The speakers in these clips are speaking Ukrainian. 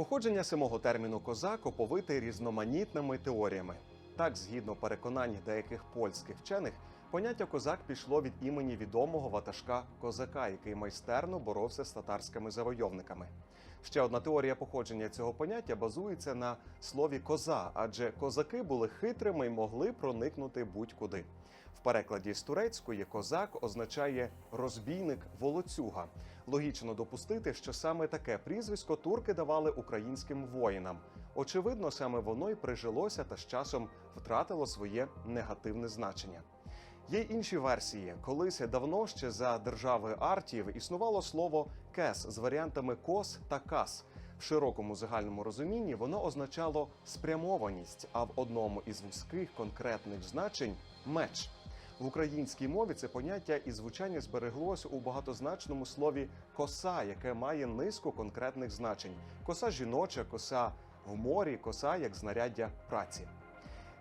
Походження самого терміну козак оповите різноманітними теоріями. Так, згідно переконань деяких польських вчених, поняття козак пішло від імені відомого ватажка козака, який майстерно боровся з татарськими завойовниками. Ще одна теорія походження цього поняття базується на слові коза, адже козаки були хитрими і могли проникнути будь-куди. В перекладі з турецької козак означає розбійник волоцюга. Логічно допустити, що саме таке прізвисько турки давали українським воїнам. Очевидно, саме воно й прижилося та з часом втратило своє негативне значення. Є інші версії. Колись давно ще за держави Артів існувало слово кес з варіантами кос та кас. В широкому загальному розумінні воно означало спрямованість, а в одному із вузьких конкретних значень меч. В українській мові це поняття і звучання збереглось у багатозначному слові коса, яке має низку конкретних значень: коса жіноча, коса в морі, коса як знаряддя праці.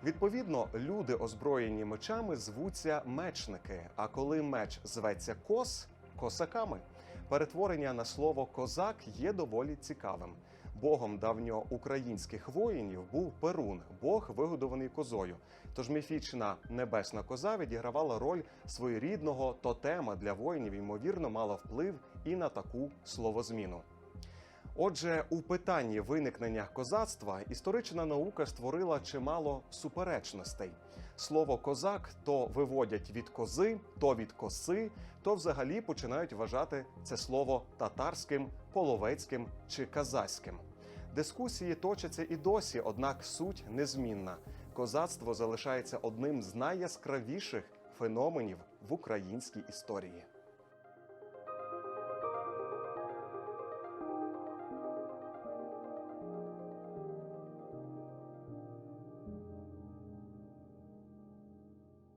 Відповідно, люди, озброєні мечами, звуться мечники. А коли меч зветься кос косаками, перетворення на слово козак є доволі цікавим. Богом давньоукраїнських воїнів був Перун, бог вигодований козою. Тож міфічна небесна коза відігравала роль своєрідного тотема для воїнів, ймовірно, мала вплив і на таку словозміну. Отже, у питанні виникнення козацтва історична наука створила чимало суперечностей. Слово козак то виводять від кози, то від коси, то взагалі починають вважати це слово татарським, половецьким чи казацьким. Дискусії точаться і досі, однак суть незмінна. Козацтво залишається одним з найяскравіших феноменів в українській історії.